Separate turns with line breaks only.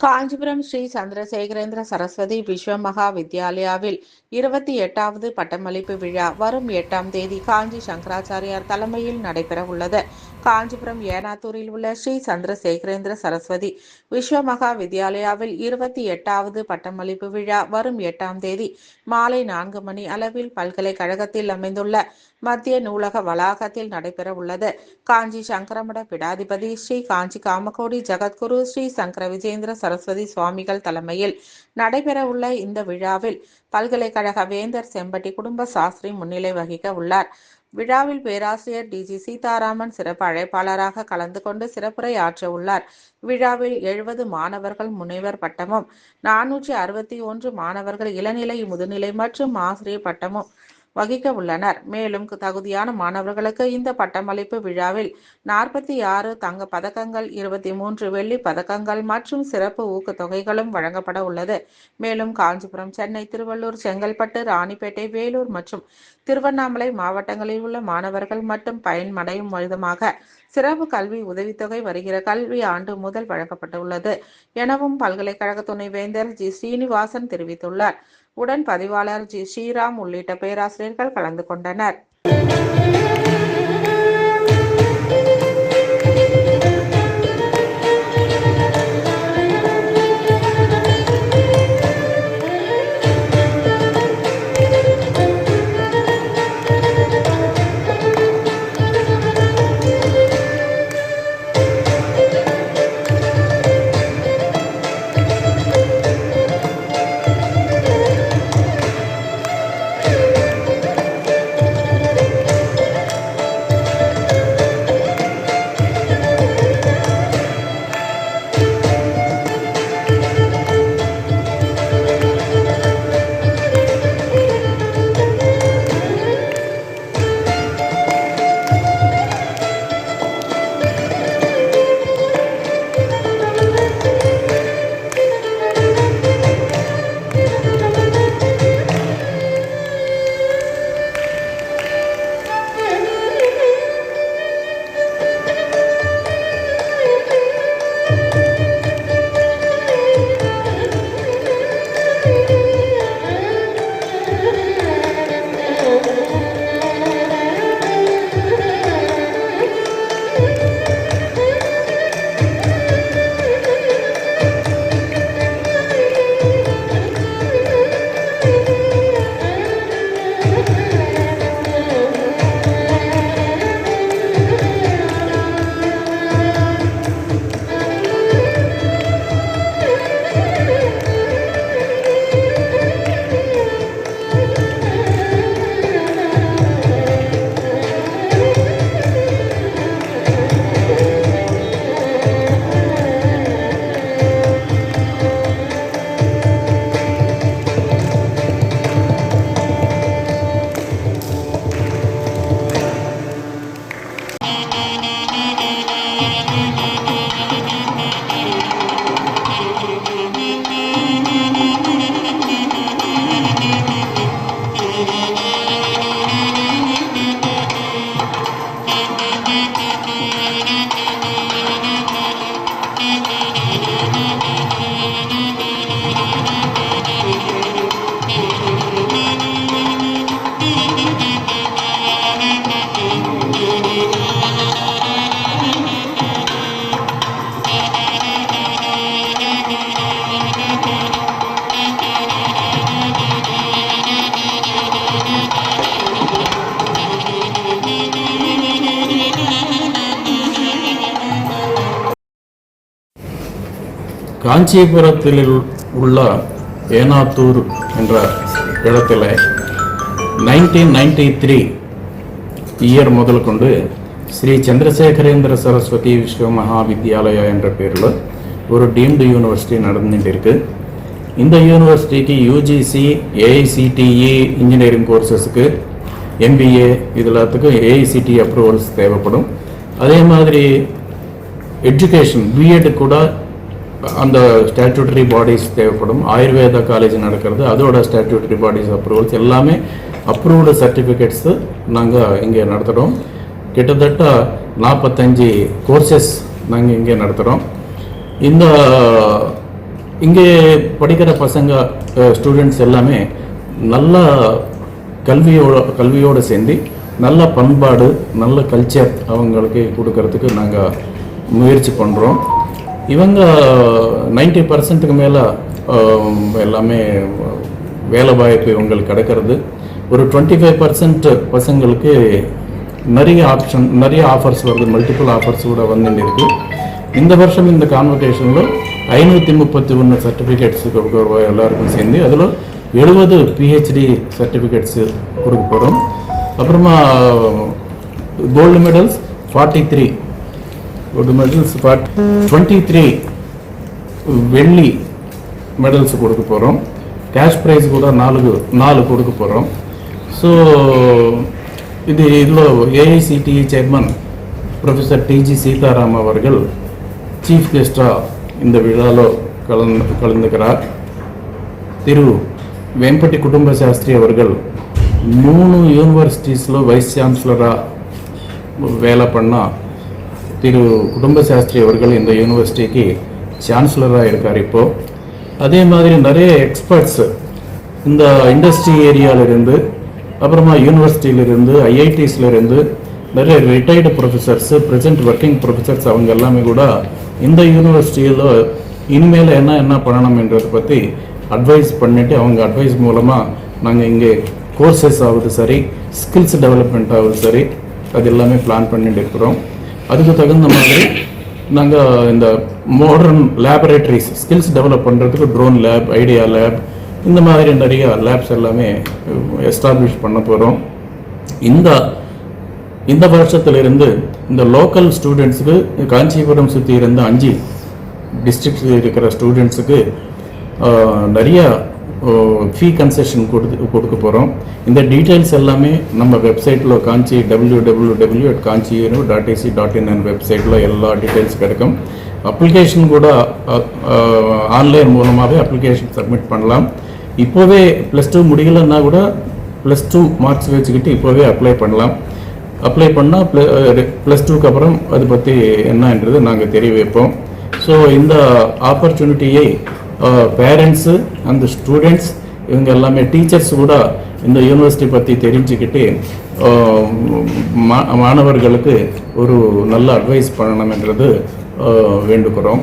காஞ்சிபுரம் ஸ்ரீ சந்திரசேகரேந்திர சரஸ்வதி விஸ்வ மகா வித்யாலயாவில் இருபத்தி எட்டாவது பட்டமளிப்பு விழா வரும் எட்டாம் தேதி காஞ்சி சங்கராச்சாரியார் தலைமையில் நடைபெற உள்ளது. காஞ்சிபுரம் ஏனாத்தூரில் உள்ள ஸ்ரீ சந்திரசேகரேந்திர சரஸ்வதி விஸ்வ மகா வித்யாலயாவில் இருபத்தி எட்டாவது பட்டமளிப்பு விழா வரும் எட்டாம் தேதி மாலை நான்கு மணி அளவில் பல்கலைக்கழகத்தில் அமைந்துள்ள மத்திய நூலக வளாகத்தில் நடைபெற உள்ளது. காஞ்சி சங்கரமட பிடாதிபதி ஸ்ரீ காஞ்சி காமகோடி ஜகத்குரு ஸ்ரீ சங்கர விஜேந்திர சரஸ்வதி சுவாமிகள் தலைமையில் நடைபெறவுள்ள இந்த விழாவில் பல்கலைக்கழக வேந்தர் செம்பட்டி குடும்ப சாஸ்திரி முன்னிலை வகிக்க உள்ளார். விழாவில் பேராசிரியர் டிஜி சீதாராமன் சிறப்பு அழைப்பாளராக கலந்து கொண்டு சிறப்புரை ஆற்ற உள்ளார். விழாவில் எழுபது மாணவர்கள் முனைவர் பட்டமும் நானூற்றி அறுபத்தி ஒன்று மாணவர்கள் இளநிலை முதுநிலை மற்றும் ஆசிரியர் பட்டமும் வகிக்க உள்ளனர். மேலும் தகுதியான மாணவர்களுக்கு இந்த பட்டமளிப்பு விழாவில் நாற்பத்தி ஆறு தங்க பதக்கங்கள் இருபத்தி மூன்று வெள்ளி பதக்கங்கள் மற்றும் சிறப்பு ஊக்கத்தொகைகளும் வழங்கப்பட உள்ளது. மேலும் காஞ்சிபுரம் சென்னை திருவள்ளூர் செங்கல்பட்டு ராணிப்பேட்டை வேலூர் மற்றும் திருவண்ணாமலை மாவட்டங்களில் உள்ள மாணவர்கள் மட்டும் பயன்மடையும் விதமாக சிறப்பு கல்வி உதவித்தொகை வருகிற கல்வி ஆண்டு முதல் வழங்கப்பட்டுள்ளது எனவும் பல்கலைக்கழக துணைவேந்தர் ஜி ஸ்ரீனிவாசன் தெரிவித்துள்ளார். உடன் பதிவாளர் ஜி ஸ்ரீராம் உள்ளிட்ட பேராசிரியர்கள் கலந்து கொண்டனர்.
காஞ்சிபுரத்தில் உள்ள ஏனாத்தூர் என்ற இடத்துல நைன்டீன் நைன்டி த்ரீ இயர் முதல் கொண்டு ஸ்ரீ சந்திரசேகரேந்திர சரஸ்வதி விஸ்வ மகாவித்யாலயா என்ற பேரில் ஒரு டீம்டு யூனிவர்சிட்டி நடந்துகிட்டு இருக்குது இந்த யூனிவர்சிட்டிக்கு யூஜிசி ஏஐசிடிஇ இன்ஜினியரிங் கோர்சஸுக்கு எம்பிஏ இது எல்லாத்துக்கும் ஏஐசிடி அப்ரூவல்ஸ் தேவைப்படும். அதே மாதிரி எஜுகேஷன் பிஎட் கூட அந்த ஸ்டாட்யூட்டரி பாடிஸ் தேவைப்படும். ஆயுர்வேதா காலேஜ் நடக்கிறது. அதோட ஸ்டாட்யூட்டரி பாடிஸ் அப்ரூவல்ஸ் எல்லாமே அப்ரூவ்டு சர்டிஃபிகேட்ஸு நாங்கள் இங்கே நடத்துகிறோம் கிட்டத்தட்ட நாற்பத்தஞ்சு கோர்சஸ் நாங்கள் இங்கே நடத்துகிறோம் இந்த இங்கே படிக்கிற பசங்க ஸ்டூடெண்ட்ஸ் எல்லாமே நல்ல கல்வியோட கல்வியோடு சேர்ந்து நல்ல பண்பாடு நல்ல கல்ச்சர் அவங்களுக்கு கொடுக்கறதுக்கு நாங்கள் முயற்சி பண்ணுறோம் இவங்க நைன்டி பர்சன்ட்டுக்கு மேலே எல்லாமே வேலை வாய்ப்பு இவங்களுக்கு கிடைக்கிறது. ஒரு டுவெண்ட்டி ஃபைவ் பர்சன்ட் பசங்களுக்கு நிறைய ஆப்ஷன் நிறைய ஆஃபர்ஸ் வருது மல்டிபிள் ஆஃபர்ஸ் கூட வந்துட்டு இருக்கு. இந்த வருஷம் இந்த கான்வர்டேஷனில் ஐநூற்றி முப்பத்தி ஒன்று சர்டிஃபிகேட்ஸ் எல்லாருக்கும் சேர்ந்து அதில் எழுபது பிஹெச்டி சர்டிஃபிகேட்ஸு கொடுக்க போகிறோம் அப்புறமா gold medals forty three gold medals part twenty three வெள்ளி மெடல்ஸ் கொடுக்க போகிறோம் கேஷ் ப்ரைஸ் கூட நாலு நாலு கொடுக்க போகிறோம் ஸோ இது இதில் AICTE chairman professor TG Sitharam அவர்கள் சீஃப் கெஸ்டாக இந்த விழாவில் கலந்து கலந்துக்கிறார். திரு வெம்பட்டி குடும்ப சாஸ்திரி அவர்கள் மூணு யூனிவர்சிட்டிஸில் வைஸ் சான்சலராக வேலை பண்ணால் திரு குடும்ப சாஸ்திரி அவர்கள் இந்த யூனிவர்சிட்டிக்கு சான்சலராக இருக்கார் இப்போது அதே மாதிரி நிறைய எக்ஸ்பர்ட்ஸ் இந்த இண்டஸ்ட்ரி ஏரியாவிலிருந்து அப்புறமா யூனிவர்சிட்டியிலிருந்து ஐஐடிஸ்லேருந்து நிறைய retired professors present working professors அவங்க எல்லாமே கூட இந்த யூனிவர்சிட்டியில் இனிமேல் என்ன என்ன பண்ணணும்ன்றதை பற்றி அட்வைஸ் பண்ணிவிட்டு அவங்க அட்வைஸ் மூலமாக நாங்கள் இங்கே கோர்சஸ் ஆகுது சரி ஸ்கில்ஸ் டெவலப்மெண்ட் ஆகுது சரி அது எல்லாமே பிளான் பண்ணிட்டு இருக்கிறோம். அதுக்கு தகுந்த மாதிரி நாங்கள் இந்த மாடர்ன் லேபரேட்டரிஸ் ஸ்கில்ஸ் டெவலப் பண்ணுறதுக்கு ட்ரோன் லேப் ஐடியா லேப் இந்த மாதிரி நிறைய லேப்ஸ் எல்லாமே எஸ்டாப்ளிஷ் பண்ண போகிறோம் இந்த இந்த வருஷத்துலேருந்து இந்த லோக்கல் ஸ்டூடெண்ட்ஸுக்கு காஞ்சிபுரம் சுற்றி இருந்த அஞ்சு டிஸ்ட்ரிக்ட் இருக்கிற ஸ்டூடெண்ட்ஸுக்கு நிறைய ஃபீ கன்செஷன் கொடுத்து கொடுக்க போகிறோம் இந்த டீட்டெயில்ஸ் எல்லாமே நம்ம வெப்சைட்டில் Kanchi W W W at Kanchi dot AC dot in வெப்சைட்டில் எல்லா டீட்டெயில்ஸ் கிடைக்கும். அப்ளிகேஷன் கூட ஆன்லைன் மூலமாகவே அப்ளிகேஷன் சப்மிட் பண்ணலாம். இப்போவே ப்ளஸ் டூ முடியலன்னா கூட ப்ளஸ் டூ மார்க்ஸ் வச்சுக்கிட்டு இப்போவே அப்ளை பண்ணலாம். அப்ளை பண்ணால் ப்ளஸ் டூக்கு அப்புறம் அதை பற்றி என்னன்றது நாங்கள் தெரிய வைப்போம். ஸோ இந்த ஆப்பர்ச்சுனிட்டியை பேரண்ட்ஸு அந்த ஸ்டூடெண்ட்ஸ் இவங்க எல்லாமே டீச்சர்ஸ் கூட இந்த யூனிவர்சிட்டி பற்றி தெரிஞ்சுக்கிட்டு மா- மாணவர்களுக்கு ஒரு நல்ல அட்வைஸ் பண்ணணுன்றது வேண்டுகிறோம்.